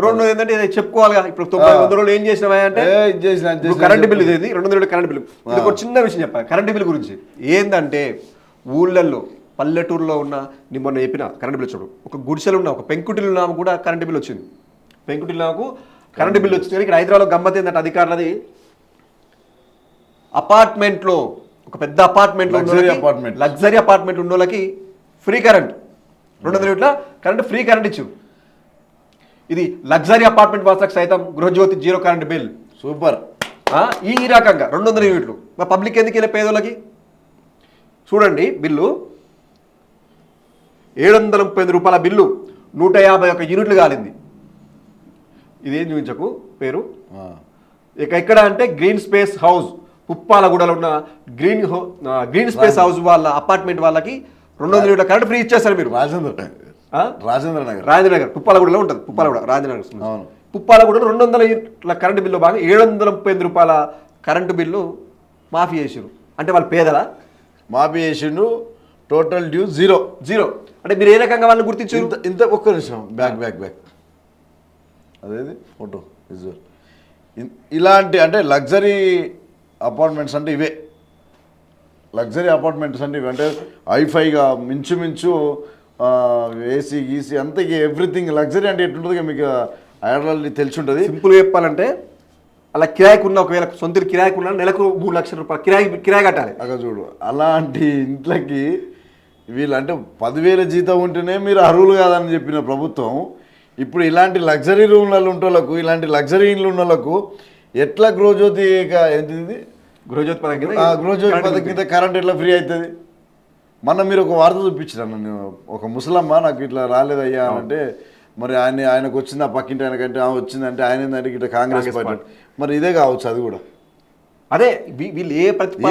రెండు ఏంటంటే చెప్పుకోవాలి ఇప్పుడు తొంభై వంద రోజులు ఏం చేసినావా అంటే కరెంట్. బిల్లు ఇది రెండు వందల కరెంట్ ఇది ఒక చిన్న విషయం చెప్పాలి. కరెంట్ బిల్ గురించి. ఏందంటే ఊళ్ళల్లో పల్లెటూరులో ఉన్న నేను మొన్న చెప్పిన కరెంట్ బిల్ వచ్చాడు ఒక గుడిసెలు ఉన్న ఒక పెంకుటిల్లు ఆమెకు కూడా కరెంట్ బిల్ వచ్చింది. పెంకుటిల్లు నాకు కరెంట్ బిల్ వచ్చింది. ఇక్కడ హైదరాబాద్లో గమ్మత్ ఏంటంటే అధికారులది? అపార్ట్మెంట్లో ఒక పెద్ద అపార్ట్మెంట్లో apartment. లగ్జరీ అపార్ట్మెంట్ ఉన్న వాళ్ళకి ఫ్రీ కరెంట్. రెండు వందల కరెంట్ ఫ్రీ కరెంట్ ఇచ్చు ఇది లగ్జరీ అపార్ట్మెంట్ వాసులకు సైతం Gruha Jyothi zero current bill. Super. ఈ రకంగా రెండు వందల యూనిట్లు. మా పబ్లిక్ ఎందుకు వెళ్ళే పేదోళ్ళకి? చూడండి బిల్లు. ఏడు వందల ముప్పై ఐదు రూపాయల బిల్లు నూట యాభై ఒక్క యూనిట్లు కాలింది. ఇదేం చూపించకు? పేరు. ఇక ఎక్కడ అంటే గ్రీన్ స్పేస్ హౌస్. పుప్పాలగూడలో ఉన్న గ్రీన్ గ్రీన్ స్పేస్ హౌస్ వాళ్ళ అపార్ట్మెంట్ వాళ్ళకి రెండు వందల యూనిట్ల కరెంట్ ఫ్రీ ఇచ్చేస్తారు మీరు. రాజేంద్ర? రాజేంద్ర నగర్ రాజేంద్ర నగర్ పుప్పాలగూడలో ఉంటుంది. పుప్పాలగూడ రాజేంద్ర నగర్ అవును. పుప్పాలగూడలో రెండు వందల కరెంటు బిల్లు బాగా ఏడు వందల ముప్పై ఎనిమిది రూపాయల కరెంటు బిల్లు మాఫీ చేసారు అంటే వాళ్ళు పేదలా? మాఫీ చేసిండు టోటల్ డ్యూ జీరో. జీరో. అంటే మీరు ఏ రకంగా వాళ్ళని గుర్తించారు ఇంత ఇంత ఒక్క నిమిషం. Back back back. అదేది? Photo visual. ఇలాంటి అంటే లగ్జరీ అపార్ట్మెంట్స్ అంటే ఇవే. లగ్జరీ అపార్ట్మెంట్స్ అంటే ఇవి అంటే ఐఫైగా మించుమించు ఏసీ గీసీ అంతా ఎవ్రీథింగ్ లగ్జరీ అంటే ఎట్లుంటుంది మీకు ఐడల్ తెలిసి ఉంటుంది సింపుల్ చెప్పాలంటే అలా కిరాయికి ఉన్న ఒకవేళ సొంత కిరాయికి ఉన్న నెలకు మూడు లక్షల రూపాయలు కిరాయి కిరాయి కట్టాలి. అక్కడ చూడు అలాంటి ఇంట్లోకి వీళ్ళు అంటే పదివేల జీతం ఉంటేనే మీరు అర్హులు కాదని చెప్పిన ప్రభుత్వం ఇప్పుడు ఇలాంటి లగ్జరీ రూమ్లలో ఉంటోళ్ళకు ఇలాంటి లగ్జరీ ఇండ్లు ఉన్న వాళ్ళకు ఎట్లా గృహజ్యోతి ఏంటిది? గృహజ్యోతి పథకం గృహజ్యోతి పథకం కింద కరెంట్ ఎట్లా ఫ్రీ అవుతుంది? మొన్న మీరు ఒక వార్త చూపించారు నన్ను ఒక ముసలమ్మ నాకు ఇట్లా రాలేదయ్యా అంటే మరి ఆయన ఆయనకు వచ్చింది ఆ పక్కింటి ఆయనకంటే ఆ వచ్చిందంటే ఆయన ఏంటంటే ఇట్లా కాంగ్రెస్ పార్టీ. మరి ఇదే కావచ్చు అది కూడా. అదే వీళ్ళు ఏ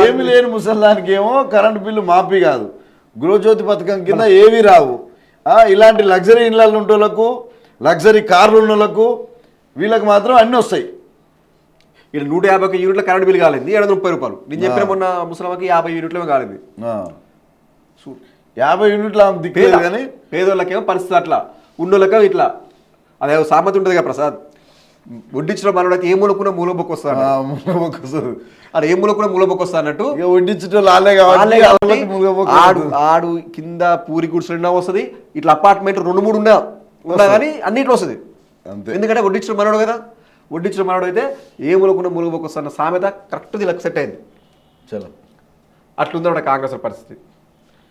ఏమి లేని ముసల్లానికి ఏమో కరెంట్ బిల్లు మాఫీ కాదు. గృహజ్యోతి పథకం కింద ఏవి రావు. ఇలాంటి లగ్జరీ ఇళ్ళల్లో ఉంటోళ్ళకు లగ్జరీ కార్లు ఉన్నోళ్ళకు వీళ్ళకి మాత్రం అన్నీ వస్తాయి. ఇక్కడ నూట యాభై ఒక యూనిట్ల కరెంట్ బిల్ కాలింది. ఏడు వందల ముప్పై రూపాయలు. నేను చెప్పిన మొన్న ముసలమ్మకి యాభై యూనిట్లే కాలింది. యాభై యూనిట్లు ఆమె దిక్కు పేద కానీ పేదోళ్ళకేమో పరిస్థితి అట్లా. ఉన్నోళ్ళకేమో ఇట్లా. అదే సామెత ఉంటుంది కదా ప్రసాద్. వడ్డించిన మనోడైతే ఏ మూలకున్న మూల బొక్క వస్తాడు ఆ, మునగబొక్క వస్తుంది. అది ఏ మూలకున్న మూల బొక్క వస్తా అన్నట్టు కాబట్టి మునగబొక్క ఆడు. ఆడు కింద పూరి గుడిసెలున్నా వస్తుంది. ఇట్లా అపార్ట్మెంట్ రెండు మూడు ఉన్నా ఉన్నా కానీ అన్నిట్లో వస్తుంది. అంతే. ఎందుకంటే వడ్డించిన మనోడు కదా. వడ్డించిన మనోడు అయితే ఏ మూలకున్న మూల బొక్క వస్తున్న సామెత కరెక్ట్ దీనికి సెట్ అయింది. చలో. అట్లుందన్నమాట కాంగ్రెస్ పరిస్థితి.